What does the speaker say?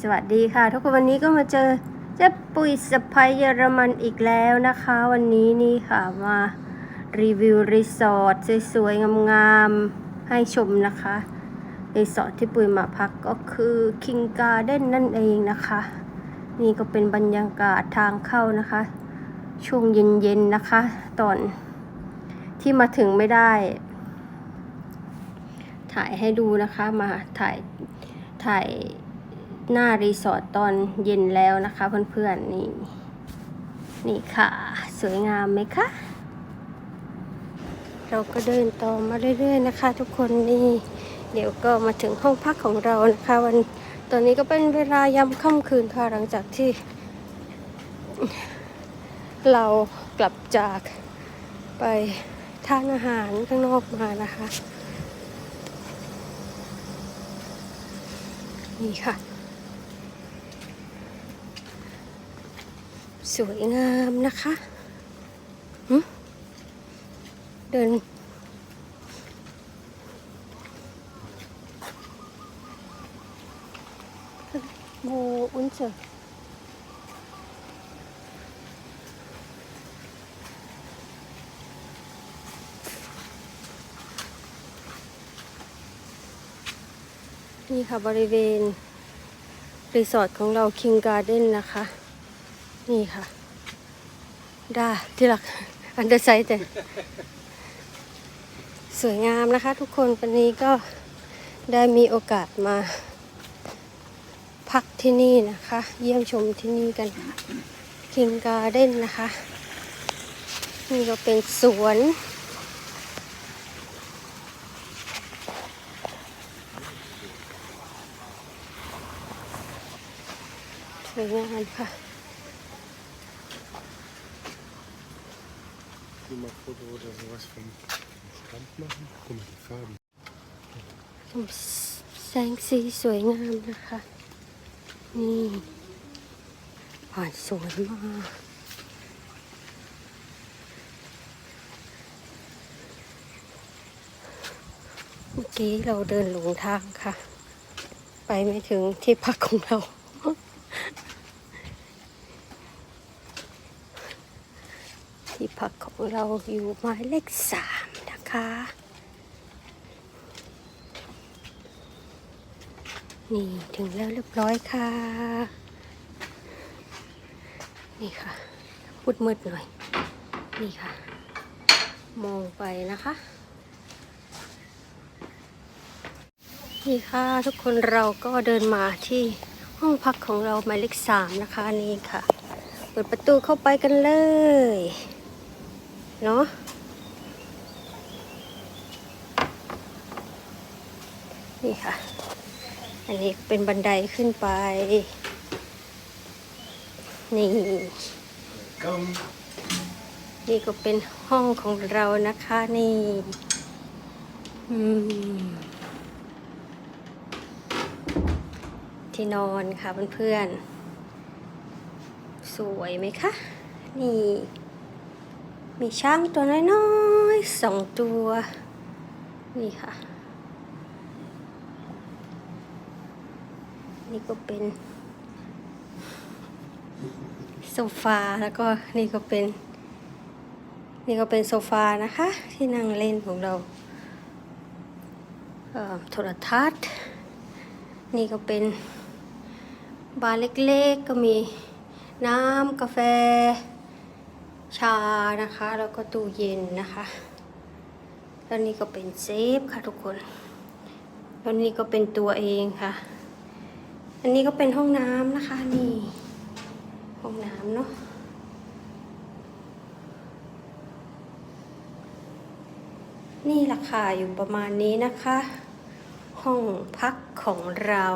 สวัสดีค่ะ ทุกคนวันนี้ก็มาเจอเจ๊ปุ๋ยสไปเยอรมันอีกแล้วนะคะ วันนี้นี่ค่ะมารีวิวรีสอร์ทสวยๆงามๆให้ชมนะคะรีสอร์ทที่ปุ๋ยมาพักก็คือ King Garden นั่นเองนะคะ นี่ก็เป็นบรรยากาศทางเข้านะคะ ช่วงเย็นๆนะคะ ตอนที่มาถึงไม่ได้ ถ่ายให้ดูนะคะมาถ่ายถ่าย หน้ารีสอร์ทตอนเย็นแล้วนะคะเพื่อนๆนี่ นี่ค่ะ สวยงามไหมคะ เราก็เดินต่อมาเรื่อยๆนะคะ ทุกคนนี่ เดี๋ยวก็มาถึงห้องพักของเรานะคะ วันตอนนี้ก็เป็นเวลายามค่ำคืนค่ะหลังจากที่ เรากลับจากไปทานอาหารข้างนอกมานะคะ นี่ค่ะ สวยงามนะคะหึเดิน Wo unser? -นี่ค่ะบริเวณ รีสอร์ทของเรา King Garden นะคะ นี่ค่ะ ได้ที่หลักอันเดอร์ไซต์แต่สวยงามนะคะ ทุกคนวันนี้ก็ได้มีโอกาสมา พักที่นี่นะคะ เยี่ยมชมที่นี่กันค่ะ King Garden นะคะ นี่ก็เป็นสวนสวยงามค่ะ Nur mal Foto oder sowas vom Strand machen. Guck mal, die Farben. แสงสีสวยงามนะคะ นี่ผ่านสวยมากเมื่อกี้เราเดินหลงทางค่ะ ไปไม่ถึงที่พักของเรา ที่พักของเราอยู่หมายเลขสามนะคะ นี่ถึงแล้วเรียบร้อยค่ะ นี่ค่ะมืดมืดหน่อย นี่ค่ะ มองไปนะคะ นี่ค่ะทุกคนเราก็เดินมาที่ห้องพักของเราหมายเลขสามนะคะนี่ค่ะ เปิดประตูเข้าไปกันเลย เนาะนี่ค่ะ อันนี้เป็นบันไดขึ้นไป นี่นี่ก็เป็นห้องของเรานะคะนี่ที่นอนค่ะเพื่อนๆ สวยไหมคะ นี่ มีช้างตัวน้อยๆสองตัว นี่ค่ะ นี่ก็เป็นโซฟาแล้วก็นี่ก็เป็น นี่ก็เป็นโซฟานะคะ ที่นั่งเล่นของเราโทรทัศน์ นี่ก็เป็นบาร์เล็กๆ ก็มีน้ำกาแฟ ชานะคะ แล้วก็ตู้เย็นนะคะแล้วนี่ก็เป็นเซฟค่ะทุกคนแล้วนี่ก็เป็นตัวเองค่ะ อันนี้ก็เป็นห้องน้ำนะคะนี่ ห้องน้ำเนาะนี่ราคาอยู่ประมาณนี้นะคะ ห้องพักของเรา